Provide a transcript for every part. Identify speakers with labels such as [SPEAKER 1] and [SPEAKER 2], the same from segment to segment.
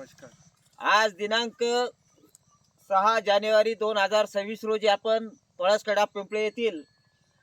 [SPEAKER 1] नमस्कार.
[SPEAKER 2] आज दिनांक सहा जानेवारी दोन हजार सव्वीस रोजी आपण पळसकडा पिंपळे येथील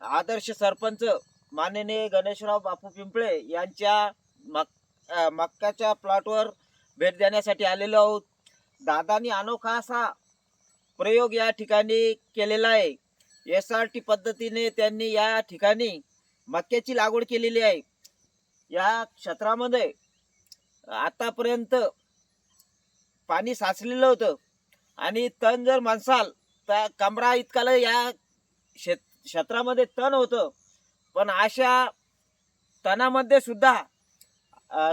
[SPEAKER 2] आदर्श सरपंच माननीय गणेशराव बापू पिंपळे यांच्या मक मक्काच्या प्लॉटवर भेट देण्यासाठी आलेलो आहोत. दादानी अनोखा असा प्रयोग या ठिकाणी केलेला आहे. एस आर टी पद्धतीने त्यांनी या ठिकाणी मक्याची लागवड केलेली आहे. या क्षेत्रामध्ये आतापर्यंत पाणी साचलेलं होतं. आणि तण जर म्हणसाल तर कमरा इतकाला या शेत क्षेत्रामध्ये तण होतं. पण अशा तणामध्ये सुद्धा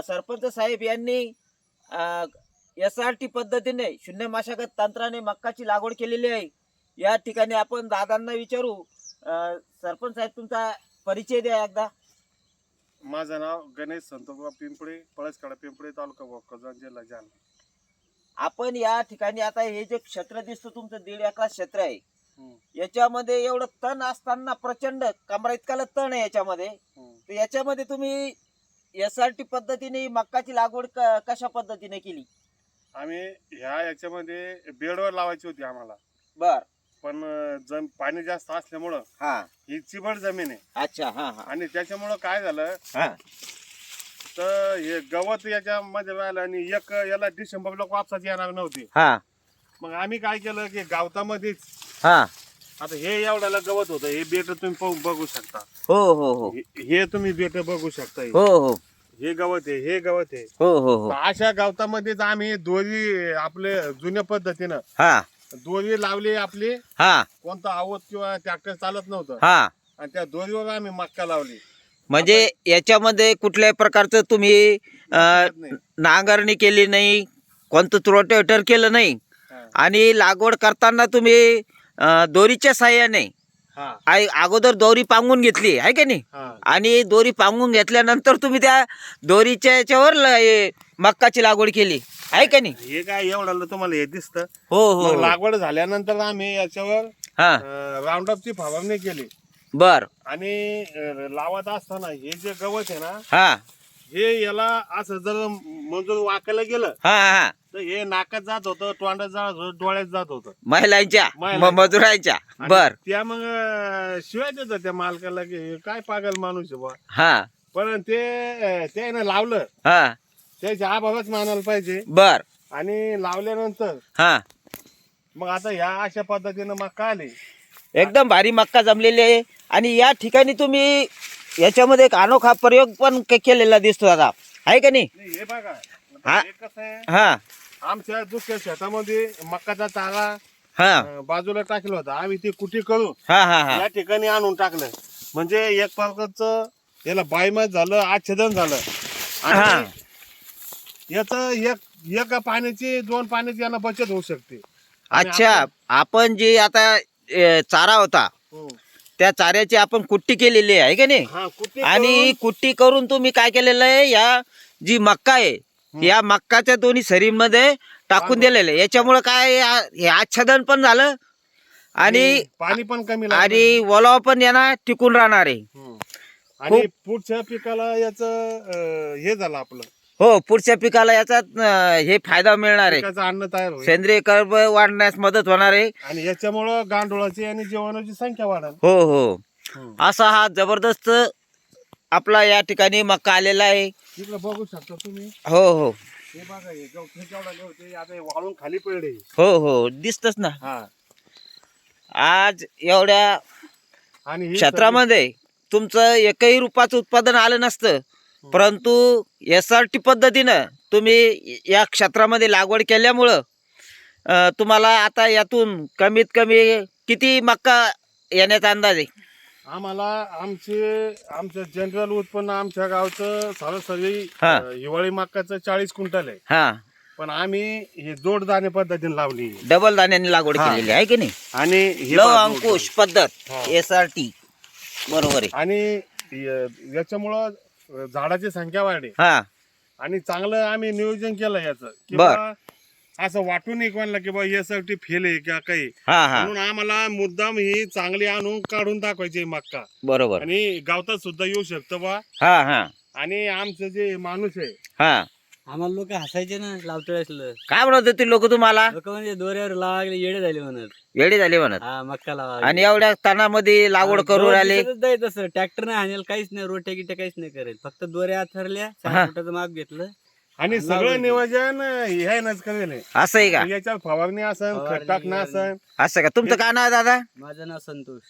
[SPEAKER 2] सरपंच साहेब यांनी एस आर टी पद्धतीने शून्य मशागत तंत्राने मक्काची लागवड केलेली आहे. या ठिकाणी आपण दादांना विचारू. सरपंच साहेब तुमचा परिचय द्या एकदा.
[SPEAKER 1] माझं नाव गणेश संतोबा पिंपळे पळसकाडा पिंपळे तालुका भोकरदन जिल्हा जालना.
[SPEAKER 2] आपण या ठिकाणी आता हे जे क्षेत्र दिसतं तुमचं दीड एकर क्षेत्र आहे. याच्यामध्ये एवढं तण असताना प्रचंड कमरा इतकाला तण आहे याच्यामध्ये. तर याच्यामध्ये तुम्ही एस आर टी पद्धतीने मक्काची लागवड कशा पद्धतीने केली?
[SPEAKER 1] आम्ही ह्या याच्यामध्ये बेडवर लावायची होती आम्हाला.
[SPEAKER 2] बर.
[SPEAKER 1] पण जम पाणी जास्त असल्यामुळं
[SPEAKER 2] हा.
[SPEAKER 1] ही चिबड जमीन आहे.
[SPEAKER 2] अच्छा हा हा.
[SPEAKER 1] आणि त्याच्यामुळं काय झालं?
[SPEAKER 2] हा.
[SPEAKER 1] तर हे गवत याच्यामध्ये राहिलं आणि एक याला डिसेंबर लोक वापसाची येणार नव्हती.
[SPEAKER 2] हा.
[SPEAKER 1] मग आम्ही काय केलं की गावतामध्येच
[SPEAKER 2] हा.
[SPEAKER 1] आता हे एवढ्याला गवत होतं हे बेट तुम्ही पाहू बघू शकता.
[SPEAKER 2] हो हो हो.
[SPEAKER 1] हे- हे तुम्ही बेट बघू शकता हे.
[SPEAKER 2] हो हो.
[SPEAKER 1] हे गवत आहे हे गवत आहे.
[SPEAKER 2] हो हो हो.
[SPEAKER 1] अशा गवतामध्येच आम्ही दोरी आपले जुन्या पद्धतीनं
[SPEAKER 2] हा.
[SPEAKER 1] दोरी लावली आपली.
[SPEAKER 2] हा.
[SPEAKER 1] कोणता आवत किंवा ट्रॅक्टर चालत नव्हतं.
[SPEAKER 2] हा.
[SPEAKER 1] आणि त्या दोरीवर आम्ही मक्का लावली.
[SPEAKER 2] म्हणजे याच्यामध्ये कुठल्याही प्रकारचं तुम्ही. नांगरणी केली नाही कोणतं रोटेटर केलं नाही.
[SPEAKER 1] हा.
[SPEAKER 2] आणि लागवड करताना तुम्ही दोरीच्या साह्याने
[SPEAKER 1] हा.
[SPEAKER 2] अगोदर दोरी पांगून घेतली आहे का नाही?
[SPEAKER 1] हा.
[SPEAKER 2] आणि दोरी पांगून घेतल्यानंतर तुम्ही त्या दोरीच्या याच्यावर हे मक्काची लागवड केली आहे का नाही?
[SPEAKER 1] हे काय एवढं तुम्हाला हे दिसतं?
[SPEAKER 2] हो हो
[SPEAKER 1] मग लागवड झाल्यानंतर आम्ही याच्यावर
[SPEAKER 2] हा.
[SPEAKER 1] राऊंडअपची फवारणी केली.
[SPEAKER 2] बर.
[SPEAKER 1] आणि अं, लावत असताना हे जे गवत आहे ना
[SPEAKER 2] हा.
[SPEAKER 1] हे याला असं जर मंजूर वाकायला गेलं
[SPEAKER 2] हा हा
[SPEAKER 1] तर हे नाकात जात होतं तोंडात जात होतं डोळ्यात जात होतं.
[SPEAKER 2] महिलांच्या मजुरांच्या.
[SPEAKER 1] आणि
[SPEAKER 2] बर.
[SPEAKER 1] त्या मग अं, शिवाय देतात त्या मालकाला की हे काय पागल माणूस आहे बा.
[SPEAKER 2] हा.
[SPEAKER 1] पण ते अं, त्यानं लावलं.
[SPEAKER 2] हा.
[SPEAKER 1] त्याच्या आभावच मानायला पाहिजे.
[SPEAKER 2] बर.
[SPEAKER 1] आणि लावल्यानंतर
[SPEAKER 2] हा.
[SPEAKER 1] मग आता ह्या अशा पद्धतीनं मग का आले.
[SPEAKER 2] एकदम भारी मक्का जमलेली आहे. आणि या ठिकाणी तुम्ही याच्यामध्ये एक अनोखा प्रयोग पण के- केलेला दिसतो दादा. आहे का नाही?
[SPEAKER 1] नाही, हे बघा.
[SPEAKER 2] हा.
[SPEAKER 1] आता हे कसं आहे?
[SPEAKER 2] हा.
[SPEAKER 1] आमच्या दुसऱ्या शेतामध्ये मक्काचा चारा
[SPEAKER 2] हा.
[SPEAKER 1] अं, बाजूला टाकला होता. आम्ही ती कुटी करून
[SPEAKER 2] हा हा हा.
[SPEAKER 1] या ठिकाणी आणून टाकलं. म्हणजे एक प्रकारचं याला बायमात झालं आच्छेदन झालं.
[SPEAKER 2] हा.
[SPEAKER 1] आणि याच एक एका पाण्याची दोन पाण्याची यांना बचत होऊ शकते. आणि
[SPEAKER 2] अच्छा. आपण जे आता चारा होता
[SPEAKER 1] हम्म.
[SPEAKER 2] त्या चाऱ्याची आपण कुट्टी केलेली आहे का नाही
[SPEAKER 1] हा
[SPEAKER 2] आणि कुट्टी करून तुम्ही काय केलेलं आहे या जी मक्का आहे या मक्काच्या दोन्ही शरीरमध्ये टाकून. दिलेलं आहे याच्यामुळं काय हे आच्छादन पण झालं आणि
[SPEAKER 1] पाणी पण कमी.
[SPEAKER 2] आणि ओलावा पण यांना टिकून राहणार आहे.
[SPEAKER 1] आणि पुढच्या पिकाला याच हे झालं आपलं
[SPEAKER 2] हो पुढच्या पिकाला याचा हे फायदा मिळणार आहे.
[SPEAKER 1] अन्न तयार होईल.
[SPEAKER 2] सेंद्रिय कर्ब वाढण्यास मदत होणार आहे.
[SPEAKER 1] आणि याच्यामुळं गांडुळाची आणि जीवाणूची संख्या वाढेल.
[SPEAKER 2] हो हो. असा हा जबरदस्त आपला या ठिकाणी मक्का आलेला आहे.
[SPEAKER 1] इकडे बघू शकता तुम्ही.
[SPEAKER 2] हो हो.
[SPEAKER 1] हे बघा हे गवठी केवढा होते आता हे वाळून खाली पडले.
[SPEAKER 2] हो हो. दिसतच ना.
[SPEAKER 1] हा.
[SPEAKER 2] आज एवढ्या
[SPEAKER 1] आणि हे
[SPEAKER 2] क्षेत्रामध्ये तुमचं एकही रुपाचं उत्पादन आलं नसतं. परंतु एस आर टी पद्धतीनं तुम्ही या क्षेत्रामध्ये लागवड केल्यामुळं तुम्हाला आता यातून कमीत कमी किती मक्का येण्याचा अंदाज आहे?
[SPEAKER 1] आम्हाला आमचे आमचं जनरल उत्पन्न आमच्या गावचं सरासरी
[SPEAKER 2] हा.
[SPEAKER 1] अं, हिवाळी मक्काचं चाळीस क्विंटल आहे.
[SPEAKER 2] हा.
[SPEAKER 1] पण आम्ही हे जोडदाणे पद्धतीने लावली.
[SPEAKER 2] डबल दाण्याने लागवड
[SPEAKER 1] हा.
[SPEAKER 2] केलेली आहे की नाही?
[SPEAKER 1] आणि हे
[SPEAKER 2] लव अंकुश पद्धत
[SPEAKER 1] हा.
[SPEAKER 2] एस आर टी बरोबर आहे.
[SPEAKER 1] आणि य- याच्यामुळं झाडाची संख्या वाढली.
[SPEAKER 2] हा.
[SPEAKER 1] आणि चांगलं आम्ही नियोजन केलं याचं. की बा असं वाटून नाही कोणाला की बा यासाठी फेल आहे किंवा काही.
[SPEAKER 2] हा हा.
[SPEAKER 1] म्हणून आम्हाला मुद्दाम ही चांगली आणून काढून दाखवायची मक्का.
[SPEAKER 2] बरोबर.
[SPEAKER 1] आणि गावतात सुद्धा येऊ शकतं बा.
[SPEAKER 2] हा हा.
[SPEAKER 1] आणि आमचं जे माणूस आहे
[SPEAKER 2] हा.
[SPEAKER 3] आम्हाला लोक हसायचे ना लावतळे असलं
[SPEAKER 2] काय म्हणत होते लोक तुम्हाला?
[SPEAKER 3] लोक म्हणजे दोऱ्यावर लावले येडे झाले म्हणत.
[SPEAKER 2] वेळी झाली म्हणत.
[SPEAKER 3] हा मक्का लावा
[SPEAKER 2] आणि एवढ्या तणामध्ये लागवड करून राहिले
[SPEAKER 3] तसं. ट्रॅक्टर नाही हाणेल काहीच नाही रोट्या गिट्या काहीच नाही करेल. फक्त दोऱ्या
[SPEAKER 2] हा.
[SPEAKER 3] चार फुटाचं माप घेतलं.
[SPEAKER 1] आणि सगळं नियोजन ह्यानंच करेल.
[SPEAKER 2] असं आहे का?
[SPEAKER 1] याच्यावर फवारणी असन खत टाकणं असन
[SPEAKER 2] असं का? तुमचं काय नाव दादा?
[SPEAKER 3] माझं नाव संतोष.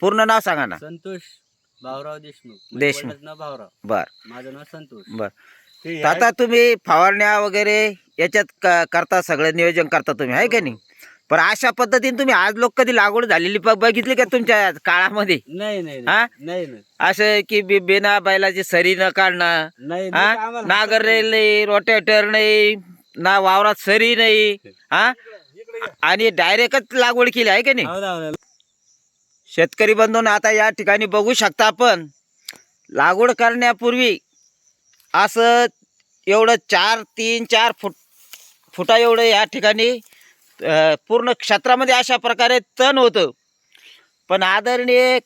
[SPEAKER 2] पूर्ण नाव सांगा ना.
[SPEAKER 3] संतोष भाऊराव देशमुख.
[SPEAKER 2] देशमुख.
[SPEAKER 3] नाव भाऊराव.
[SPEAKER 2] बर.
[SPEAKER 3] माझं नाव संतोष.
[SPEAKER 2] बर.
[SPEAKER 1] ते
[SPEAKER 2] तर आता तुम्ही फवारण्या वगैरे याच्यात क- करता सगळं नियोजन करता तुम्ही आहे का नाही पण अशा पद्धतीने तुम्ही आज लोक कधी लागवड झालेली बघितली का तुमच्या काळामध्ये
[SPEAKER 3] नाही नाही
[SPEAKER 2] हा?
[SPEAKER 3] नाही नाही नाही.
[SPEAKER 2] असं की बि- बिना बैलाची सरी न काढणं
[SPEAKER 3] नाही
[SPEAKER 2] हा
[SPEAKER 3] आम्हाला
[SPEAKER 2] नागर. रेल नाही रोटेटर नाही ना वावरात सरी नाही हा आणि डायरेक्टच लागवड केली आहे का नाही. शेतकरी बंधून आता या ठिकाणी बघू शकता आपण लागवड करण्यापूर्वी असं एवढं चार तीन चार फुट फुटा एवढं या ठिकाणी पूर्ण क्षेत्रामध्ये अशा प्रकारे तण होतं. पण आदरणीय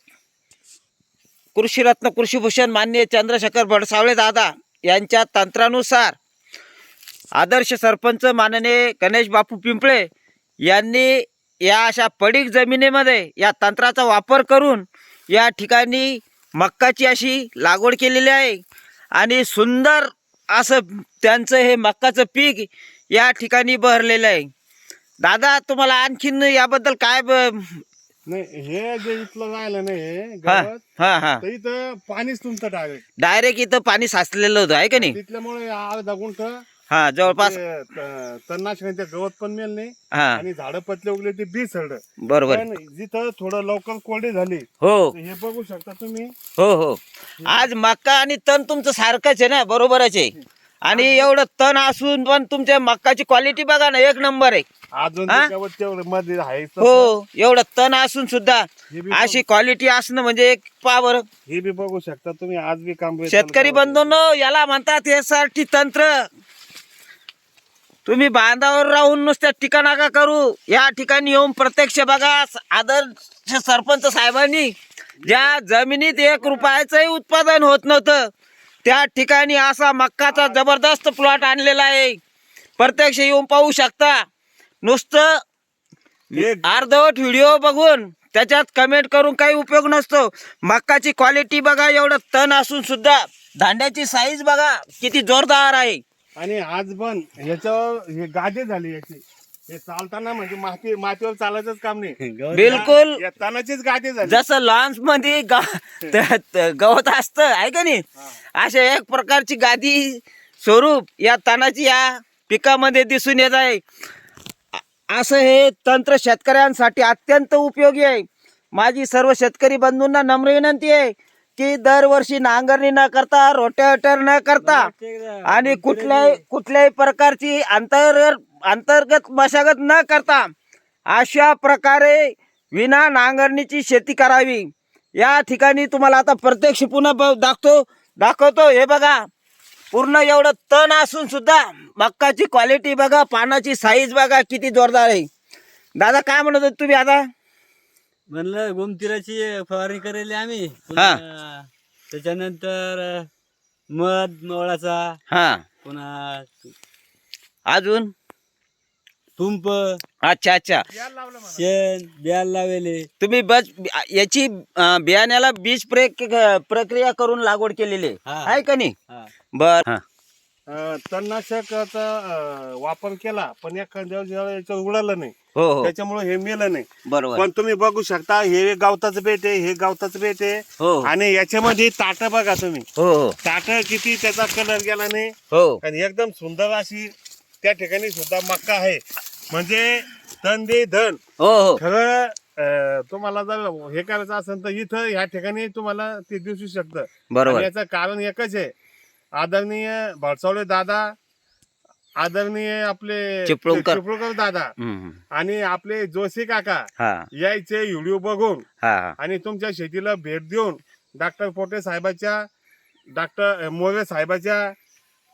[SPEAKER 2] कृषीरत्न कृषीभूषण मान्य चंद्रशेखर भडसावळे दादा यांच्या तंत्रानुसार आदर्श सरपंच माननीय गणेश बापू पिंपळे यांनी या अशा पडीक जमिनीमध्ये या तंत्राचा वापर करून या ठिकाणी मक्काची अशी लागवड केलेली आहे. आणि सुंदर असं त्यांचं हे मक्काचं पीक या ठिकाणी बहरलेलं आहे. दादा तुम्हाला आणखीन याबद्दल काय
[SPEAKER 1] नाही हे जे इथलं राहिलं नाही इथं पाणीच तुमचं डायरेक्ट
[SPEAKER 2] डायरेक्ट इथं पाणी साचलेलं होतं आहे का नाही?
[SPEAKER 1] तिथल्यामुळे अर्धा गुंठ
[SPEAKER 2] हा जवळपास.
[SPEAKER 1] ते, त- तणनाशकांचे गवत पण मेल नाही. आणि झाडं पतले उगले ते बी सरड
[SPEAKER 2] बरोबर
[SPEAKER 1] जिथं थोडं लवकर कोरडे झाली
[SPEAKER 2] हो.
[SPEAKER 1] हे बघू शकता तुम्ही.
[SPEAKER 2] हो हो. आज मक्का आणि तण तुमचं सारखंच आहे ना बरोबरच आहे. आणि एवढं तण असून पण तुमच्या मक्काची क्वालिटी बघा ना एक नंबर आहे.
[SPEAKER 1] अजून
[SPEAKER 2] हा?
[SPEAKER 1] ते गवत तेवढं मध्ये आहे तसं.
[SPEAKER 2] हो एवढं तण असून सुद्धा
[SPEAKER 1] हे बी
[SPEAKER 2] अशी क्वालिटी असणं म्हणजे एक पावर
[SPEAKER 1] हे बी बघू शकता तुम्ही आज बी काम
[SPEAKER 2] शेतकरी बंधूंनो याला म्हणतात यासाठी तंत्र. तुम्ही बांधावर राहून नुसत्या टीका नका करू. या ठिकाणी येऊन प्रत्यक्ष बघा आदर्श सरपंच साहेबांनी ज्या जमिनीत एक रुपयाचंही उत्पादन होत नव्हतं त्या ठिकाणी असा मक्काचा जबरदस्त प्लॉट आणलेला आहे. प्रत्यक्ष येऊन पाहू शकता. नुसतं अर्धवट व्हिडिओ बघून त्याच्यात कमेंट करून काही उपयोग नसतो. मक्काची क्वालिटी बघा एवढं तण असून सुद्धा. दांड्याची साईज बघा किती जोरदार आहे.
[SPEAKER 1] आणि आज पण ह्याच्यावर हे गाजे झाले याचे. हे चालताना म्हणजे माती मातीवर चालायचंच काम नाही.
[SPEAKER 2] बिलकुल.
[SPEAKER 1] या तणाचेच गाजे झाले.
[SPEAKER 2] जसं लॉन्समध्ये गवत असतं आहे का नाही? अशा एक प्रकारची गादी स्वरूप या तणाची या पिकामध्ये दिसून येत आहे. असं हे तंत्र शेतकऱ्यांसाठी अत्यंत उपयोगी आहे. माझी सर्व शेतकरी बंधूंना नम्र विनंती आहे की दरवर्षी नांगरणी न करता रोटेटर न करता आणि कुठल्याही कुठल्याही प्रकारची अंतर अंतर्गत मशागत न करता अशा प्रकारे विना नांगरणीची शेती करावी. या ठिकाणी तुम्हाला आता प्रत्यक्ष पुन्हा दाखतो दाखवतो हे बघा पूर्ण एवढं तण असून सुद्धा मक्काची क्वालिटी बघा पानाची साईज बघा किती जोरदार आहे. दादा काय म्हणत होते तुम्ही आता?
[SPEAKER 3] म्हणलं गोमतीराची फवारणी करेली आम्ही. पुन्हा त्याच्यानंतर मध मोळाचा
[SPEAKER 2] हा.
[SPEAKER 3] पुन्हा
[SPEAKER 2] अजून?
[SPEAKER 3] तुंप
[SPEAKER 2] अच्छा अच्छा.
[SPEAKER 3] शेण ब्याल लावेले.
[SPEAKER 2] तुम्ही बस याची अं, बियाण्याला बीज प्रक प्रक्रिया करून लागवड केलेली. आहे.
[SPEAKER 3] हा.
[SPEAKER 2] आहे का नाही?
[SPEAKER 3] हा.
[SPEAKER 2] बर. हा.
[SPEAKER 1] अं, तणनाशकाचा अं, वापर केला पण एखाद्या वेळेस याच्यावर उडालं नाही.
[SPEAKER 2] हो हो.
[SPEAKER 1] त्याच्यामुळे हे मेलं नाही.
[SPEAKER 2] बरोबर.
[SPEAKER 1] पण तुम्ही बघू शकता हे गावताचं बेट आहे हे गावताचं बेट आहे.
[SPEAKER 2] हो.
[SPEAKER 1] आणि याच्यामध्ये ताट बघा तुम्ही.
[SPEAKER 2] हो हो.
[SPEAKER 1] ताट किती त्याचा कलर गेला नाही.
[SPEAKER 2] हो.
[SPEAKER 1] आणि एकदम सुंदर अशी त्या ठिकाणी सुद्धा मक्का आहे. म्हणजे धन दे धन.
[SPEAKER 2] हो हो.
[SPEAKER 1] खरं अं, तुम्हाला जर हे करायचं असेल तर इथं ह्या ठिकाणी तुम्हाला ते दिसू शकतं. आणि
[SPEAKER 2] बरोबर
[SPEAKER 1] याचं कारण एकच आहे. आदरणीय भडसावळे दादा आदरणीय आपले
[SPEAKER 2] चिपळूणकर.
[SPEAKER 1] चिपळूणकर दादा
[SPEAKER 2] हम्म.
[SPEAKER 1] आणि आपले जोशी काका
[SPEAKER 2] हा.
[SPEAKER 1] यायचे व्हिडिओ बघून
[SPEAKER 2] हा हा.
[SPEAKER 1] आणि तुमच्या शेतीला भेट देऊन डॉक्टर पोटे साहेबाच्या डॉक्टर मोरे साहेबाच्या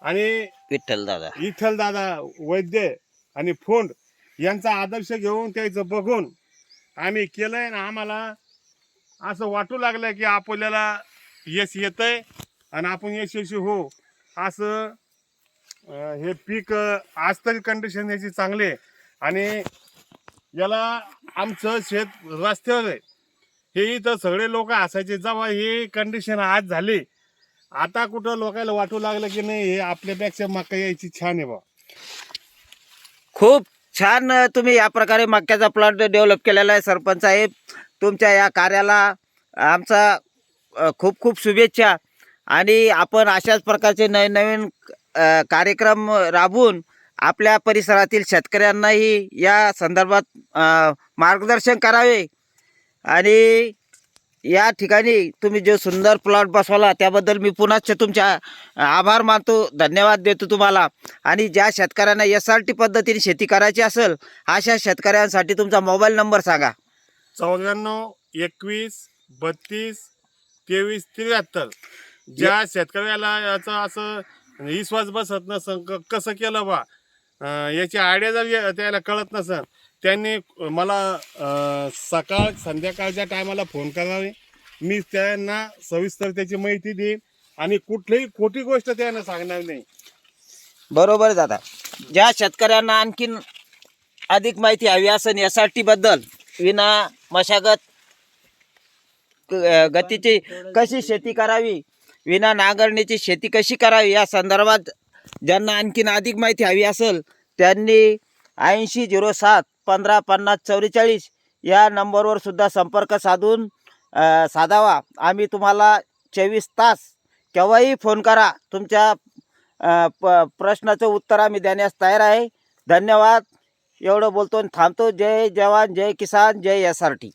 [SPEAKER 1] आणि
[SPEAKER 2] विठ्ठल दादा.
[SPEAKER 1] विठ्ठल दादा वैद्य आणि फोंड यांचा आदर्श घेऊन त्याचं बघून आम्ही केलंय ना आम्हाला असं वाटू लागलं की आपल्याला यश येतंय आणि आपण यशस्वी हो असं हे पीक आज तरी कंडिशन याची चांगली आहे. आणि याला आमचं शेत रस्त्यावर आहे. हे इथं सगळे लोक असायचे जेव्हा ही कंडिशन आज झाली. आता कुठं लोकायला वाटू लागलं की नाही हे आपल्यापेक्षा मका यायची छान आहे बा.
[SPEAKER 2] खूप छान तुम्ही या प्रकारे मक्याचा प्लॉट डेव्हलप केलेला आहे सरपंच साहेब. तुमच्या या कार्याला आमचा खूप खूप शुभेच्छा. आणि आपण अशाच प्रकारचे नवीन नवीन कार्यक्रम राबवून आपल्या परिसरातील शेतकऱ्यांनाही या संदर्भात मार्गदर्शन करावे. आणि या ठिकाणी तुम्ही जो सुंदर प्लॉट बसवला त्याबद्दल मी पुन्हा तुमच्या आभार मानतो धन्यवाद देतो तुम्हाला. आणि ज्या शेतकऱ्यांना एस आर टी पद्धतीने शेती करायची असेल अशा शेतकऱ्यांसाठी तुमचा मोबाईल नंबर सांगा.
[SPEAKER 1] चौऱ्याण्णव एकवीस बत्तीस तेवीस त्र्याहत्तर. ज्या शेतकऱ्याला याचं असं विश्वास बसत नसन कसं केलं बा? याची आयडिया जर त्याला कळत नसन त्यांनी मला सकाळ संध्याकाळच्या टायमाला फोन करावे मी त्यांना सविस्तर त्याची माहिती देईन आणि कुठलीही खोटी गोष्ट त्यांना सांगणार नाही.
[SPEAKER 2] बरोबर दादा. ज्या शेतकऱ्यांना आणखीन अधिक माहिती हवी असेल एस आर टी बद्दल विना मशागत गतीची कशी शेती करावी विना नांगरणीची शेती कशी करावी या संदर्भात ज्यांना आणखीन अधिक माहिती हवी असेल त्यांनी ऐंशी झिरो सात पंधरा पन्नास चौवेचाळीस या नंबरवर सुद्धा संपर्क साधून साधावा. आम्ही तुम्हाला चोवीस तास केव्हाही फोन करा. तुमच्या प प्रश्नाचं उत्तर आम्ही देण्यास तयार आहे. धन्यवाद. एवढं बोलतो आणि थांबतो. जय जवान जय किसान जय एस आर टी.